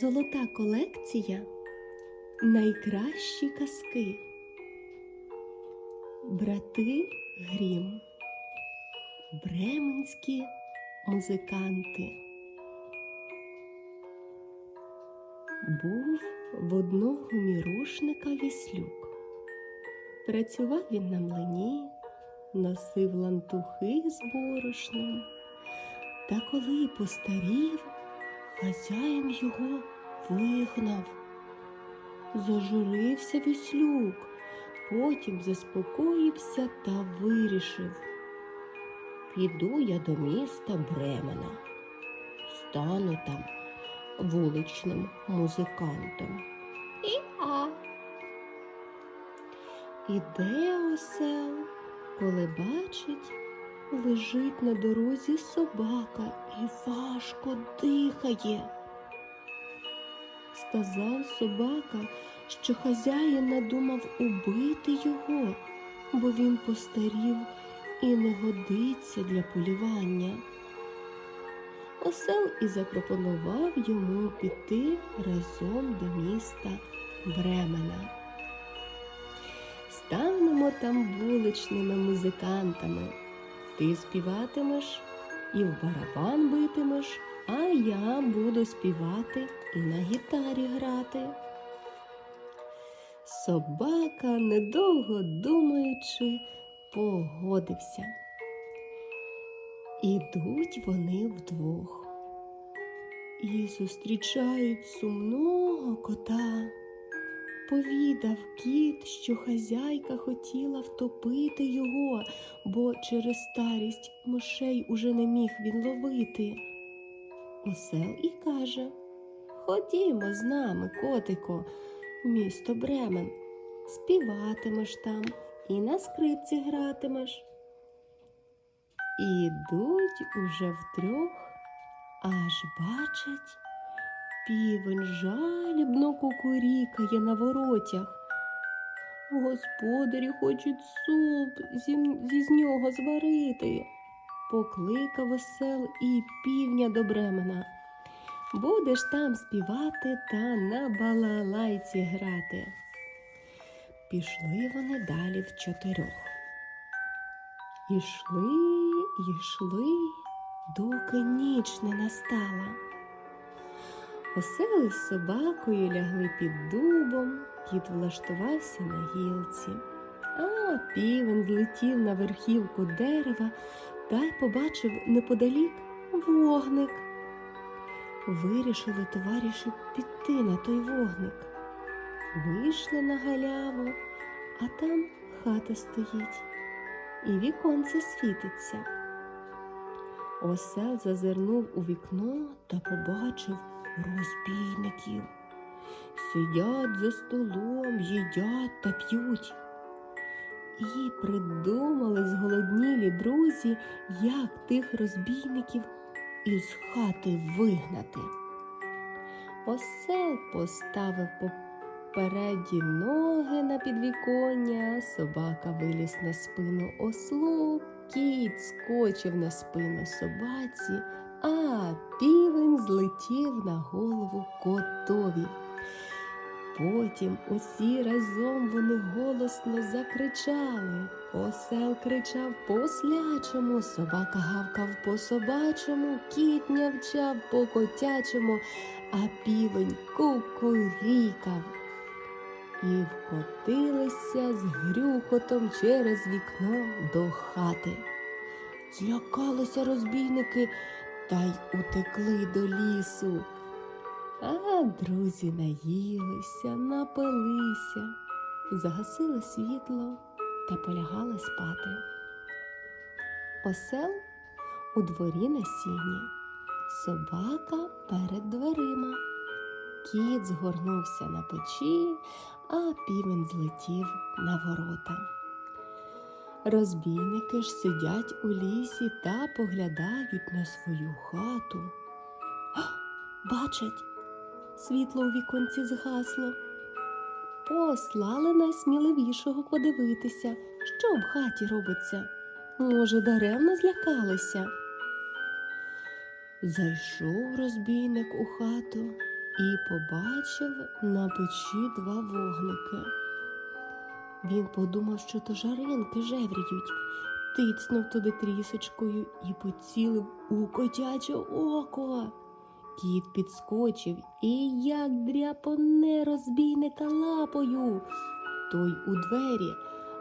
Золота колекція Найкращі казки. Брати Грім. Бременські музиканти. Був в одного мірошника віслюк. Працював він на млині, носив лантухи з борошном. Та коли постарів, хазяїн його вигнав. Зажурився віслюк, потім заспокоївся та вирішив. Піду я до міста Бремена, стану там вуличним музикантом. І-а. Іде осел, коли бачить, лежить на дорозі собака і важко дихає. Сказав собака, що хазяїн надумав убити його, бо він постарів і не годиться для полювання. Осел і запропонував йому піти разом до міста Бремена. Станемо там вуличними музикантами. Ти співатимеш і в барабан битимеш, а я буду співати і на гітарі грати. Собака, недовго думаючи, погодився. Ідуть вони вдвох і зустрічають сумного кота. Повідав кіт, що хазяйка хотіла втопити його, бо через старість мишей уже не міг він ловити. Осел і каже Ходімо з нами, котико, в місто Бремен, співатимеш там і на скрипці гратимеш. І йдуть уже втрьох, аж бачать, півень жалібно кукурікає на воротях. Господарі хочуть суп зі, зі з нього зварити. Покликав осел і півня до Бремена. Будеш там співати та на балалайці грати. Пішли вони далі в чотирьох. Ішли, ішли, доки ніч не настала. Осели з собакою лягли під дубом, кіт влаштувався на гілці, а півень злетів на верхівку дерева та й побачив неподалік вогник. Вирішили товариші піти на той вогник. Вийшли на галяву, а там хата стоїть, і віконце світиться. Осел зазирнув у вікно та побачив розбійників. Сидять за столом, їдять та п'ють. І придумали зголоднілі друзі, як тих розбійників із хати вигнати. Осел поставив попереді ноги на підвіконня, собака виліз на спину ослу, кіт скочив на спину собаці, а півень злетів на голову котові. Потім усі разом вони голосно закричали. Осел кричав по ослячому, собака гавкав по собачому, кіт нявчав по котячому, а півень кукурікав. І вкотилися з грюхотом через вікно до хати. Злякалися розбійники та й утекли до лісу. А друзі наїлися, напилися, загасили світло та полягали спати. Осел у дворі на сіні, собака перед дверима, кіт згорнувся на печі, а півень злетів на ворота. Розбійники ж сидять у лісі та поглядають на свою хату. Бачать, світло у віконці згасло. Послали найсміливішого подивитися, що в хаті робиться. Може, даремно злякалися. Зайшов розбійник у хату і побачив на печі два вогники. Він подумав, що то жаринки жевріють, тицнув туди трісочкою і поцілив у котяче око. Кіт підскочив і як дряпоне розбійника лапою. Той у двері,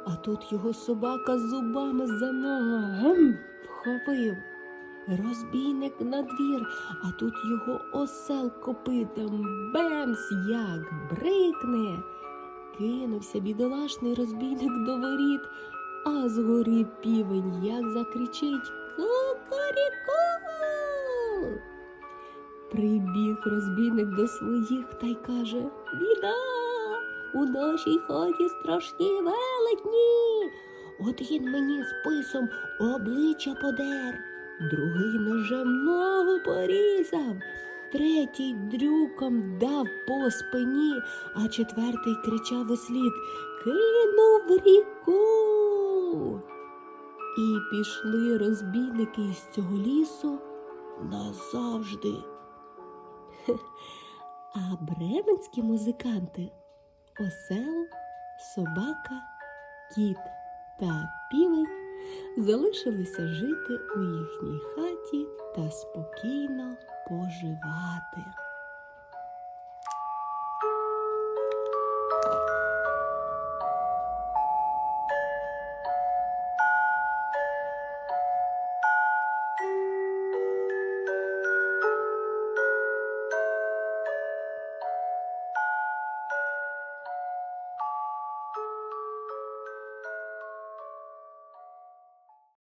а тут його собака зубами за ногу гм, вхопив. Розбійник на двір, а тут його осел копитом бемс як брикне. Кинувся бідолашний розбійник до воріт, а згори півень як закричить Кукаріку. Прибіг розбійник до своїх та й каже Біда! У нашій хаті страшні велетні. Один мені списом обличчя подер, другий ножем ногу порізав, третій дрюком дав по спині, а четвертий кричав услід Кинув ріку. І пішли розбійники із цього лісу назавжди. А бременські музиканти осел, собака, кіт та півень залишилися жити у їхній хаті та спокійно поживати.